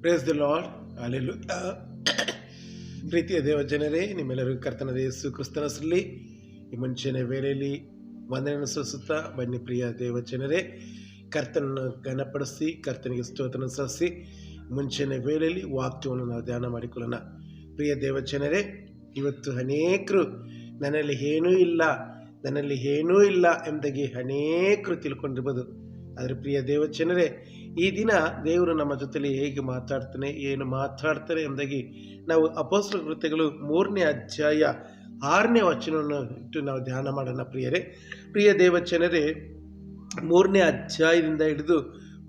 Praise the lord ಅಲ್ಲೆಲ್ಲು ಪ್ರೀತಿಯ ದೇವ ಜನರೇ, ನಿಮ್ಮೆಲ್ಲರಿಗೂ ಕರ್ತನದ ಯೇಸು ಕ್ರಿಸ್ತನಸರಲ್ಲಿ ಈ ಮುಂಚೆನೆ ವೇಳೆಯಲ್ಲಿ ವಂದನೆಯನ್ನು ಸಲ್ಲಿಸುತ್ತಾ ಬನ್ನಿ ಪ್ರಿಯ ದೇವ ಜನರೇ. ಕರ್ತನನ್ನು ಘನಪಡಿಸಿ, ಕರ್ತನಿಗೆ ಸ್ತೋತ್ರನ ಸಲ್ಲಿಸಿ, ಮುಂಚೆನೆ ವೇಳೆಯಲ್ಲಿ ವಾಕ್ಯವನ್ನು ನಾವು ಧ್ಯಾನ ಮಾಡಿಕೊಳ್ಳೋಣ. ಪ್ರಿಯ ದೇವ ಜನರೇ, ಇವತ್ತು ಅನೇಕರು ನನ್ನಲ್ಲಿ ಏನೂ ಇಲ್ಲ, ನನ್ನಲ್ಲಿ ಏನೂ ಇಲ್ಲ ಎಂಬುದಾಗಿ ಅನೇಕರು ತಿಳ್ಕೊಂಡಿರ್ಬೋದು. ಆದರೆ ಪ್ರಿಯ ದೇವಚನರೇ ಈ ದಿನ ದೇವರು ನಮ್ಮ ಜೊತೆಲಿ ಹೇಗೆ ಮಾತಾಡ್ತಾನೆ, ಏನು ಮಾತಾಡ್ತಾನೆ ಎಂದಾಗಿ ನಾವು ಅಪೋಸ್ತ್ರ ಕೃತ್ಯಗಳು ಮೂರನೇ ಅಧ್ಯಾಯ ಆರನೇ ವಚನವನ್ನು ಇಟ್ಟು ನಾವು ಧ್ಯಾನ ಮಾಡೋಣ ಪ್ರಿಯರೇ. ಪ್ರಿಯ ದೇವಚನರೇ, ಮೂರನೇ ಅಧ್ಯಾಯದಿಂದ ಹಿಡಿದು,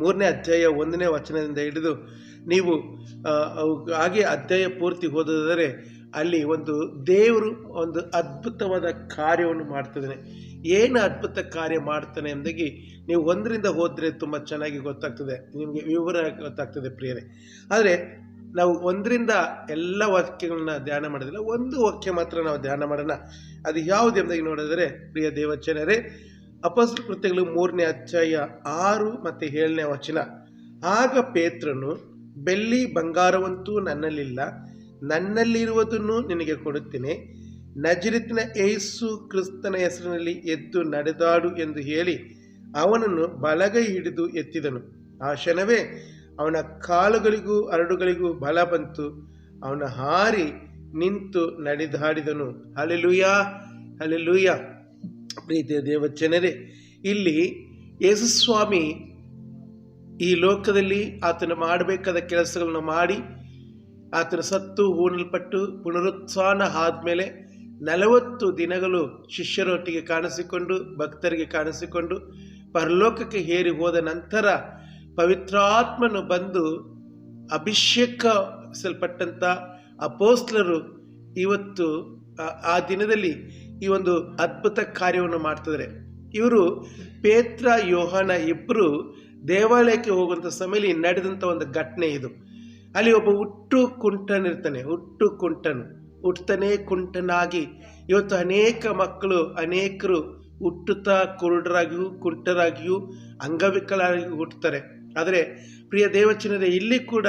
ಮೂರನೇ ಅಧ್ಯಾಯ ಒಂದನೇ ವಚನದಿಂದ ಹಿಡಿದು ನೀವು ಹಾಗೆ ಅಧ್ಯಾಯ ಪೂರ್ತಿ ಓದಿದರೆ ಅಲ್ಲಿ ಒಂದು ದೇವರು ಒಂದು ಅದ್ಭುತವಾದ ಕಾರ್ಯವನ್ನು ಮಾಡ್ತಿದ್ದಾನೆ. ಏನು ಅದ್ಭುತ ಕಾರ್ಯ ಮಾಡ್ತಾನೆ ಎಂದಾಗಿ ನೀವು ಒಂದರಿಂದ ಹೋದರೆ ತುಂಬ ಚೆನ್ನಾಗಿ ಗೊತ್ತಾಗ್ತದೆ. ನಿಮಗೆ ವಿವರ ಗೊತ್ತಾಗ್ತದೆ ಪ್ರಿಯರೇ. ಆದರೆ ನಾವು ಒಂದರಿಂದ ಎಲ್ಲ ವಾಕ್ಯಗಳನ್ನ ಧ್ಯಾನ ಮಾಡೋದಿಲ್ಲ ಒಂದು ವಾಕ್ಯ ಮಾತ್ರ ನಾವು ಧ್ಯಾನ ಮಾಡೋಣ. ಅದು ಯಾವುದು ಎಂಬುದಾಗಿ ನೋಡಿದರೆ ಪ್ರಿಯ ದೇವಚನರೇ ಅಪಸ್ರ ಕೃತ್ಯಗಳು ಮೂರನೇ ಅಧ್ಯಾಯ ಆರು ಮತ್ತು ಏಳನೇ ವಚನ. ಆಗ ಪೇತ್ರನು, ಬೆಳ್ಳಿ ಬಂಗಾರವಂತೂ ನನ್ನಲ್ಲಿಲ್ಲ, ನನ್ನಲ್ಲಿರುವುದನ್ನು ನಿನಗೆ ಕೊಡುತ್ತೇನೆ. ನಜರಿತಿನ ಏಸು ಕ್ರಿಸ್ತನ ಹೆಸರಿನಲ್ಲಿ ಎದ್ದು ನಡೆದಾಡು ಎಂದು ಹೇಳಿ ಅವನನ್ನು ಬಲಗೈ ಹಿಡಿದು ಎತ್ತಿದನು. ಆ ಕ್ಷಣವೇ ಅವನ ಕಾಲುಗಳಿಗೂ ಹರಡುಗಳಿಗೂ ಬಲ ಬಂತು. ಅವನ ಹಾರಿ ನಿಂತು ನಡೆದಾಡಿದನು. ಅಲೆಲುಯ ಅಲೆಲುಯ ಪ್ರೀತಿಯ ದೇವಜನರೇ, ಇಲ್ಲಿ ಯೇಸುಸ್ವಾಮಿ ಈ ಲೋಕದಲ್ಲಿ ಆತನು ಮಾಡಬೇಕಾದ ಕೆಲಸಗಳನ್ನು ಮಾಡಿ, ಆತನು ಸತ್ತು ಹೂಣಲ್ಪಟ್ಟು ಪುನರುತ್ಥಾನ ಆದಮೇಲೆ ನಲವತ್ತು ದಿನಗಳು ಶಿಷ್ಯರೊಟ್ಟಿಗೆ ಕಾಣಿಸಿಕೊಂಡು, ಭಕ್ತರಿಗೆ ಕಾಣಿಸಿಕೊಂಡು, ಪರಲೋಕಕ್ಕೆ ಹೇರಿ ಹೋದ ನಂತರ ಪವಿತ್ರಾತ್ಮನು ಬಂದು ಅಭಿಷೇಕಿಸಲ್ಪಟ್ಟಂಥ ಅಪೋಸ್ಲರು ಇವತ್ತು, ಆ- ದಿನದಲ್ಲಿ ಈ ಒಂದು ಅದ್ಭುತ ಕಾರ್ಯವನ್ನು ಮಾಡ್ತಿದ್ದಾರೆ. ಇವರು ಪೇತ್ರ, ಯೋಹಾನ ಇಬ್ಬರು ದೇವಾಲಯಕ್ಕೆ ಹೋಗುವಂಥ ಸಮಯದಲ್ಲಿ ನಡೆದಂಥ ಒಂದು ಘಟನೆ ಇದು. ಅಲ್ಲಿ ಒಬ್ಬ ಹುಟ್ಟು ಕುಂಟನಿರ್ತಾನೆ, ಹುಟ್ಟು ಕುಂಟನು. ಹುಟ್ಟತಾನೆ ಕುಂಟನಾಗಿ. ಇವತ್ತು ಅನೇಕ ಮಕ್ಕಳು, ಅನೇಕರು ಹುಟ್ಟುತ್ತಾ ಕುರುಡರಾಗಿಯೂ ಕುಂಟರಾಗಿಯೂ ಅಂಗವಿಕಲರಾಗಿಯೂ ಹುಟ್ಟುತ್ತಾರೆ. ಆದರೆ ಪ್ರಿಯ ದೇವಚನರೇ ಇಲ್ಲಿ ಕೂಡ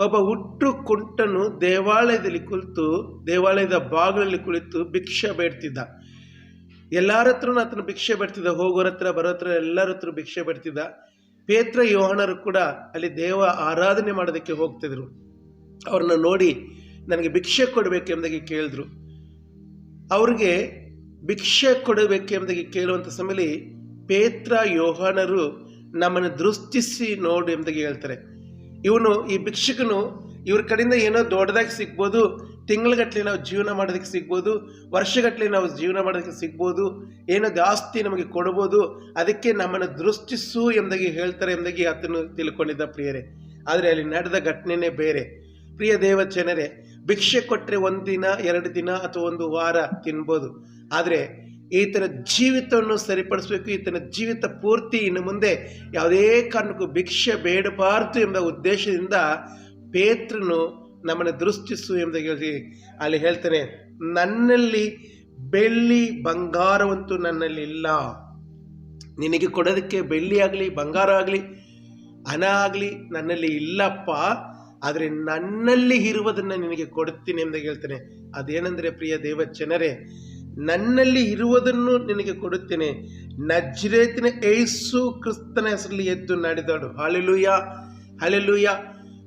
ಒಬ್ಬ ಹುಟ್ಟು ಕುಂಟನು ದೇವಾಲಯದಲ್ಲಿ ಕುಳಿತು, ದೇವಾಲಯದ ಬಾಗಿಲಲ್ಲಿ ಕುಳಿತು ಭಿಕ್ಷೆ ಬೇಡ್ತಿದ್ದ. ಎಲ್ಲರ ಹತ್ರನೂ ಆತನ ಭಿಕ್ಷೆ ಬೇಡ್ತಿದ್ದ, ಹೋಗೋರ ಹತ್ರ ಬರೋ ಹತ್ರ ಎಲ್ಲರ ಹತ್ರ ಭಿಕ್ಷೆ ಬೇಡ್ತಿದ್ದ. ಪೇತ್ರ ಯೋಹನರು ಕೂಡ ಅಲ್ಲಿ ದೇವ ಆರಾಧನೆ ಮಾಡೋದಕ್ಕೆ ಹೋಗ್ತಿದ್ರು. ಅವ್ರನ್ನ ನೋಡಿ ನನಗೆ ಭಿಕ್ಷೆ ಕೊಡಬೇಕೆಂಬುದಾಗಿ ಕೇಳಿದ್ರು. ಅವ್ರಿಗೆ ಭಿಕ್ಷೆ ಕೊಡಬೇಕೆಂಬುದಾಗಿ ಕೇಳುವಂಥ ಸಮಯದಲ್ಲಿ ಪೇತ್ರ, ಯೋಹಾನರು ನಮ್ಮನ್ನು ದೃಷ್ಟಿಸಿ ನೋಡು ಎಂಬುದಾಗಿ ಹೇಳ್ತಾರೆ. ಇವನು ಈ ಭಿಕ್ಷಕನು ಇವ್ರ ಕಡೆಯಿಂದ ಏನೋ ದೊಡ್ಡದಾಗಿ ಸಿಗ್ಬೋದು ತಿಂಗಳಗಟ್ಟಲೆ ನಾವು ಜೀವನ ಮಾಡೋದಕ್ಕೆ ಸಿಗ್ಬೋದು ವರ್ಷಗಟ್ಟಲೆ ನಾವು ಜೀವನ ಮಾಡೋದಕ್ಕೆ ಸಿಗ್ಬೋದು, ಏನೋ ಜಾಸ್ತಿ ನಮಗೆ ಕೊಡ್ಬೋದು, ಅದಕ್ಕೆ ನಮ್ಮನ್ನು ದೃಷ್ಟಿಸು ಎಂಬುದಾಗಿ ಹೇಳ್ತಾರೆ ಎಂಬುದಾಗಿ ಆತನು ತಿಳ್ಕೊಂಡಿದ್ದ ಪ್ರಿಯರೇ. ಆದರೆ ಅಲ್ಲಿ ನಡೆದ ಘಟನೆನೇ ಬೇರೆ. ಪ್ರಿಯ ದೇವ ಜನರೇ ಭಿಕ್ಷೆ ಕೊಟ್ಟರೆ ಒಂದು ದಿನ, ಎರಡು ದಿನ ಅಥವಾ ಒಂದು ವಾರ ತಿನ್ಬೋದು. ಆದರೆ ಈತನ ಜೀವಿತವನ್ನು ಸರಿಪಡಿಸಬೇಕು, ಈತನ ಜೀವಿತ ಪೂರ್ತಿ ಇನ್ನು ಮುಂದೆ ಯಾವುದೇ ಕಾರಣಕ್ಕೂ ಭಿಕ್ಷೆ ಬೇಡಬಾರದು ಎಂಬ ಉದ್ದೇಶದಿಂದ ಪೇತ್ರನು ನಮ್ಮನ್ನು ದೃಷ್ಟಿಸು ಎಂಬುದಾಗಿ ಅಲ್ಲಿ ಹೇಳ್ತಾನೆ, ನನ್ನಲ್ಲಿ ಬೆಳ್ಳಿ ಬಂಗಾರವಂತೂ ನನ್ನಲ್ಲಿ ಇಲ್ಲ. ನಿನಗೆ ಕೊಡೋದಕ್ಕೆ ಬೆಳ್ಳಿ ಆಗಲಿ, ಬಂಗಾರ ಆಗಲಿ, ಹಣ ಆಗಲಿ ನನ್ನಲ್ಲಿ ಇಲ್ಲಪ್ಪ. ಆದರೆ ನನ್ನಲ್ಲಿ ಇರುವುದನ್ನು ನಿನಗೆ ಕೊಡುತ್ತೀನಿ ಎಂಬುದಾಗಿ ಹೇಳ್ತೇನೆ. ಅದೇನೆಂದರೆ ಪ್ರಿಯ ದೇವಚನರೇ ನನ್ನಲ್ಲಿ ಇರುವುದನ್ನು ನಿನಗೆ ಕೊಡುತ್ತೇನೆ. ನಜ್ರೇತಿನ ಏಸು ಕ್ರಿಸ್ತನ ಹೆಸರಲ್ಲಿ ಎದ್ದು ನಡೆದಾಡು ಹಾಲೆಲೂಯ ಹಾಲೆಲೂಯ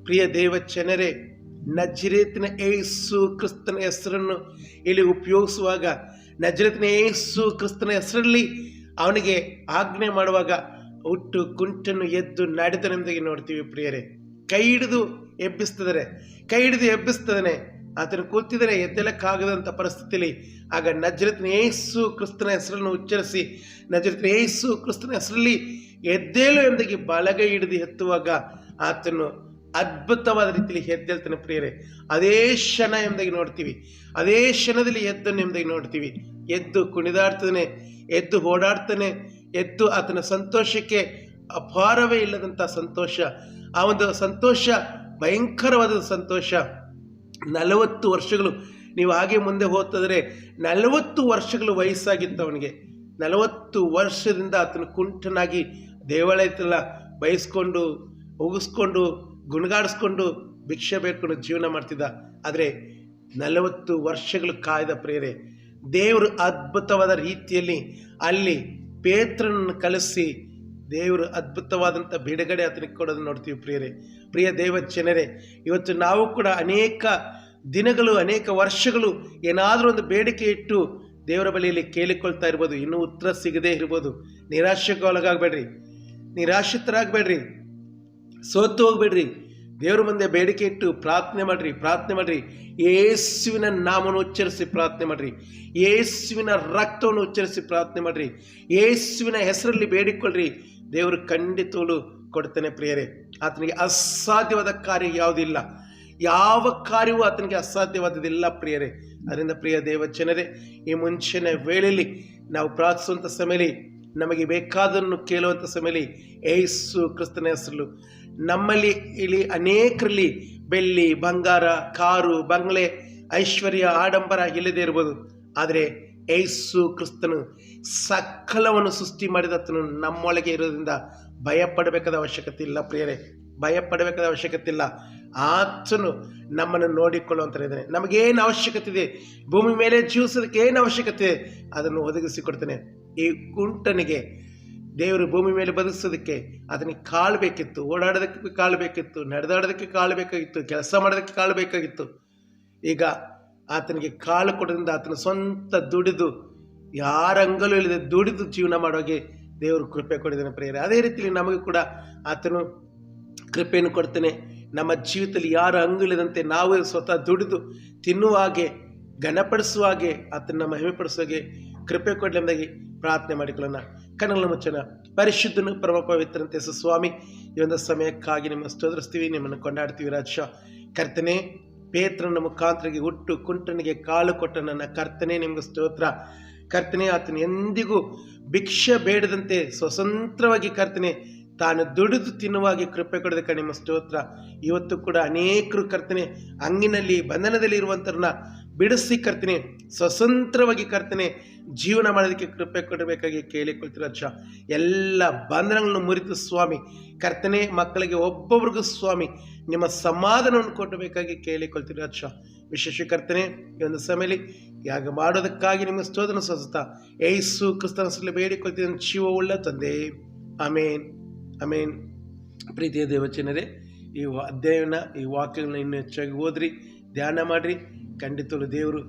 ಪ್ರಿಯ ದೇವಚನರೇ ನಜ್ರೇತಿನ ಏಸು ಕ್ರಿಸ್ತನ ಹೆಸರನ್ನು ಇಲ್ಲಿ ಉಪಯೋಗಿಸುವಾಗ, ನಜ್ರೇತಿನ ಏಸು ಕ್ರಿಸ್ತನ ಹೆಸರಲ್ಲಿ ಅವನಿಗೆ ಆಜ್ಞೆ ಮಾಡುವಾಗ ಹುಟ್ಟು ಕುಂಟನ್ನು ಎದ್ದು ನಡೆದನೆಂದಾಗಿ ನೋಡ್ತೀವಿ ಪ್ರಿಯರೇ. ಕೈ ಹಿಡಿದು ಎಬ್ಬಿಸ್ತಿದ್ರೆ, ಕೈ ಹಿಡಿದು ಎಬ್ಬಿಸ್ತದನೆ. ಆತನು ಕೂತಿದರೆ ಎದ್ದೆಲಕ್ಕಾಗದಂಥ ಪರಿಸ್ಥಿತಿಯಲ್ಲಿ ಆಗ ನಜರತ್ನ ಏಸು ಕ್ರಿಸ್ತನ ಹೆಸರನ್ನು ಉಚ್ಚರಿಸಿ, ನಜರತ್ನ ಏಸು ಕ್ರಿಸ್ತನ ಹೆಸರಲ್ಲಿ ಎದ್ದೇಳು ಎಂದಾಗಿ ಬಲಗೈ ಹಿಡಿದು ಎತ್ತುವಾಗ ಆತನು ಅದ್ಭುತವಾದ ರೀತಿಯಲ್ಲಿ ಎದ್ದೇಳ್ತಾನೆ ಪ್ರಿಯರೇ. ಅದೇ ಕ್ಷಣ ಎಂಬುದಾಗಿ ನೋಡ್ತೀವಿ. ಅದೇ ಕ್ಷಣದಲ್ಲಿ ಎದ್ದನ್ನು ಎಂಬುದಾಗಿ ನೋಡ್ತೀವಿ. ಎದ್ದು ಕುಣಿದಾಡ್ತಾನೆ, ಎದ್ದು ಓಡಾಡ್ತಾನೆ, ಎದ್ದು ಆತನ ಸಂತೋಷಕ್ಕೆ ಅಪಾರವೇ ಇಲ್ಲದಂಥ ಸಂತೋಷ. ಆ ಒಂದು ಸಂತೋಷ, ಭಯಂಕರವಾದ ಸಂತೋಷ. ನಲವತ್ತು ವರ್ಷಗಳು ನೀವು ಹಾಗೆ ಮುಂದೆ ಹೋಗ್ತದ್ರೆ ನಲವತ್ತು ವರ್ಷಗಳು ವಯಸ್ಸಾಗಿತ್ತು ಅವನಿಗೆ ನಲವತ್ತು ವರ್ಷದಿಂದ ಆತನ ಕುಂಟನಾಗಿ ದೇವಾಲಯದಲ್ಲ ಬಯಸ್ಕೊಂಡು ಹೋಗಿಸ್ಕೊಂಡು ಗುಣಗಾಡಿಸ್ಕೊಂಡು ಭಿಕ್ಷೆ ಬೇಡ್ಕೊಂಡು ಜೀವನ ಮಾಡ್ತಿದ್ದ. ಆದರೆ ನಲವತ್ತು ವರ್ಷಗಳು ಕಾಯ್ದ ಪ್ರೇರೆ ದೇವರು ಅದ್ಭುತವಾದ ರೀತಿಯಲ್ಲಿ ಅಲ್ಲಿ ಪೇತ್ರನನ್ನು ಕಳಿಸಿ ದೇವರು ಅದ್ಭುತವಾದಂಥ ಬಿಡುಗಡೆ ಆತನಿಗೆ ಕೊಡೋದನ್ನು ನೋಡ್ತೀವಿ ಪ್ರಿಯರೇ. ಪ್ರಿಯ ದೇವ ಜನರೇ, ಇವತ್ತು ನಾವು ಕೂಡ ಅನೇಕ ದಿನಗಳು, ಅನೇಕ ವರ್ಷಗಳು ಏನಾದರೂ ಒಂದು ಬೇಡಿಕೆ ಇಟ್ಟು ದೇವರ ಬಳಿಯಲ್ಲಿ ಕೇಳಿಕೊಳ್ತಾ ಇರ್ಬೋದು. ಇನ್ನೂ ಉತ್ತರ ಸಿಗದೇ ಇರ್ಬೋದು. ನಿರಾಶೆಗೆ ಒಳಗಾಗಬೇಡ್ರಿ ನಿರಾಶ್ರಿತರಾಗಬೇಡ್ರಿ. ಸೋತು ಹೋಗ್ಬೇಡ್ರಿ. ದೇವರ ಮುಂದೆ ಬೇಡಿಕೆ ಇಟ್ಟು ಪ್ರಾರ್ಥನೆ ಮಾಡ್ರಿ ಪ್ರಾರ್ಥನೆ ಮಾಡ್ರಿ. ಯೇಸುವಿನ ನಾಮವನ್ನು ಉಚ್ಚರಿಸಿ ಪ್ರಾರ್ಥನೆ ಮಾಡ್ರಿ. ಯೇಸುವಿನ ರಕ್ತವನ್ನು ಉಚ್ಚರಿಸಿ ಪ್ರಾರ್ಥನೆ ಮಾಡ್ರಿ. ಯೇಸುವಿನ ಹೆಸರಲ್ಲಿ ಬೇಡಿಕೊಳ್ಳ್ರಿ. ದೇವರು ಖಂಡಿತಲು ಕೊಡ್ತಾನೆ ಪ್ರಿಯರೇ. ಆತನಿಗೆ ಅಸಾಧ್ಯವಾದ ಕಾರ್ಯ ಯಾವುದಿಲ್ಲ. ಯಾವ ಕಾರ್ಯವೂ ಆತನಿಗೆ ಅಸಾಧ್ಯವಾದದಿಲ್ಲ ಪ್ರಿಯರೇ. ಅದರಿಂದ ಪ್ರಿಯ ದೇವ ಜನರೇ, ಈ ಮುಂಚಿನ ವೇಳೆಯಲ್ಲಿ ನಾವು ಪ್ರಾರ್ಥಿಸುವಂಥ ಸಮಯದಲ್ಲಿ ನಮಗೆ ಬೇಕಾದನ್ನು ಕೇಳುವಂಥ ಸಮಯದಲ್ಲಿ ಏಸು ಕ್ರಿಸ್ತನ ಹೆಸರು ನಮ್ಮಲ್ಲಿ ಇಲ್ಲಿ ಅನೇಕರಲ್ಲಿ ಬೆಳ್ಳಿ, ಬಂಗಾರ, ಕಾರು, ಬಂಗ್ಲೆ, ಐಶ್ವರ್ಯ, ಆಡಂಬರ ಇಲ್ಲದೇ ಇರ್ಬೋದು. ಆದರೆ ಏಸು ಕ್ರಿಸ್ತನು ಸಕಲವನ್ನು ಸೃಷ್ಟಿ ಮಾಡಿದತನು ನಮ್ಮೊಳಗೆ ಇರೋದ್ರಿಂದ ಭಯಪಡಬೇಕಾದ ಅವಶ್ಯಕತೆ ಇಲ್ಲ ಪ್ರಿಯರೇ. ಭಯಪಡಬೇಕಾದ ಅವಶ್ಯಕತೆ ಇಲ್ಲ. ಆತನು ನಮ್ಮನ್ನು ನೋಡಿಕೊಳ್ಳುವಂತ ಇದ್ದಾನೆ. ನಮಗೇನು ಅವಶ್ಯಕತೆ ಇದೆ? ಭೂಮಿ ಮೇಲೆ ಜೀವಿಸೋದಕ್ಕೆ ಏನು ಅವಶ್ಯಕತೆ ಇದೆ? ಅದನ್ನು ಒದಗಿಸಿಕೊಡ್ತಾನೆ ಈ ಕುಂಟನಿಗೆ ದೇವರು ಭೂಮಿ ಮೇಲೆ ಬದುಕಿಸೋದಕ್ಕೆ ಅದನಿಗೆ ಕಾಳು ಬೇಕಿತ್ತು ಓಡಾಡೋದಕ್ಕೆ ಕಾಳು ಬೇಕಿತ್ತು ನಡೆದಾಡೋದಕ್ಕೆ ಕಾಳು ಬೇಕಾಗಿತ್ತು ಕೆಲಸ ಮಾಡೋದಕ್ಕೆ ಕಾಳು ಬೇಕಾಗಿತ್ತು ಈಗ ಆತನಿಗೆ ಕಾಳು ಕೊಡೋದ್ರಿಂದ ಆತನ ಸ್ವಂತ ದುಡಿದು, ಯಾರ ಅಂಗಲೂ ಇಲ್ಲದೆ ದುಡಿದು ಜೀವನ ಮಾಡೋಗೆ ದೇವರು ಕೃಪೆ ಕೊಡಿದ್ದಾನೆ ಪ್ರೇರೆ ಅದೇ ರೀತಿಯಲ್ಲಿ ನಮಗೆ ಕೂಡ ಆತನು ಕೃಪೆಯನ್ನು ಕೊಡ್ತಾನೆ. ನಮ್ಮ ಜೀವಿತದಲ್ಲಿ ಯಾರು ಅಂಗುಳಿದಂತೆ ನಾವು ಸ್ವತಃ ದುಡಿದು ತಿನ್ನುವ ಹಾಗೆ, ಘನಪಡಿಸುವ ಹಾಗೆ ಆತನ ಮಹಿಮೆಪಡಿಸುವ ಹಾಗೆ ಕೃಪೆ ಕೊಡಲೆಂದಾಗಿ ಪ್ರಾರ್ಥನೆ ಮಾಡಿಕೊಳ್ಳೋಣ. ಕನ್ನಡ ಮುಚ್ಚನ ಪರಿಶುದ್ಧನು ಪರಮ ಪವಿತ್ರಂತೆ ಸ್ವಾಮಿ, ಈ ಒಂದು ಸಮಯಕ್ಕಾಗಿ ನಿಮ್ಮ ಸ್ತೋತ್ರಿಸ್ತೀವಿ, ನಿಮ್ಮನ್ನು ಕೊಂಡಾಡ್ತೀವಿ ರಾಜ ಕರ್ತನೆ ಪೇತ್ರನ ಮುಖಾಂತರಿಗೆ ಹುಟ್ಟು ಕುಂಟನಿಗೆ ಕಾಲು ಕೊಟ್ಟ ನನ್ನ ಕರ್ತನೆ ನಿಮ್ಗೆ ಸ್ತೋತ್ರ. ಕರ್ತನೆ, ಆತನ ಎಂದಿಗೂ ಭಿಕ್ಷೆ ಬೇಡದಂತೆ ಸ್ವತಂತ್ರವಾಗಿ ಕರ್ತನೆ, ತಾನು ದುಡಿದು ತಿನ್ನುವಾಗಿ ಕೃಪೆ ಕೊಡೋದಕ್ಕೆ ನಿಮ್ಮ ಸ್ತೋತ್ರ. ಇವತ್ತು ಕೂಡ ಅನೇಕರು ಕರ್ತನೆ, ಅಂಗಿನಲ್ಲಿ, ಬಂಧನದಲ್ಲಿ ಇರುವಂಥವ್ರನ್ನ ಬಿಡಿಸಿ ಕರ್ತನೆ, ಸ್ವತಂತ್ರವಾಗಿ ಕರ್ತನೆ, ಜೀವನ ಮಾಡೋದಕ್ಕೆ ಕೃಪೆ ಕೊಡಬೇಕಾಗಿ ಕೇಳಿಕೊಳ್ತಿರೋ ಅಚ್ಚ ಎಲ್ಲ ಬಂಧನಗಳನ್ನು ಮುರಿತು ಸ್ವಾಮಿ, ಕರ್ತನೆ, ಮಕ್ಕಳಿಗೆ ಒಬ್ಬೊಬ್ರಿಗೂ ಸ್ವಾಮಿ, ನಿಮ್ಮ ಸಮಾಧಾನವನ್ನು ಕೊಡಬೇಕಾಗಿ ಕೇಳಿಕೊಳ್ತಿರೋ ಅಚ್ಚ ವಿಶೇಷ ಕರ್ತನೆ, ಈ ಒಂದು ಸಮಯದಲ್ಲಿ ಯಾಗ ಮಾಡೋದಕ್ಕಾಗಿ ನಿಮ್ಮ ಸ್ತೋದನ ಸ್ವಸ್ಥ ಏಸು ಕ್ರಿಸ್ತನ ಬೇಡಿಕೊಳ್ತೀನಿ ಜೀವ ಉಳ್ಳ ತಂದೆ. ಅಮೇನ್ ಅಮೇನ್ ಪ್ರೀತಿಯ ದೇವಚನರೇ ಈ ಅಧ್ಯಯನ, ಈ ವಾಕ್ಯಗಳನ್ನ ಇನ್ನೂ ಹೆಚ್ಚಾಗಿ ಓದ್ರಿ, ಧ್ಯಾನ ಮಾಡಿರಿ. ಖಂಡಿತಲು ದೇವರು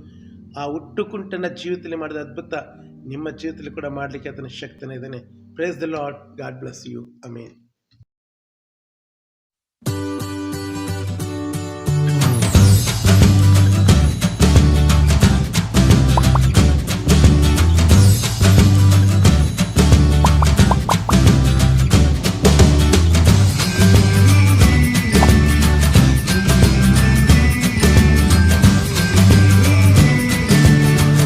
ಆ ಹುಟ್ಟುಕುಂಟನ ಜೀವಿತದಲ್ಲಿ ಮಾಡಿದ ಅದ್ಭುತ ನಿಮ್ಮ ಜೀವಿತದಲ್ಲಿ ಕೂಡ ಮಾಡಲಿಕ್ಕೆ ಅದನ್ನು ಶಕ್ತನೇ ಇದ್ದಾನೆ. Praise the Lord God bless you amen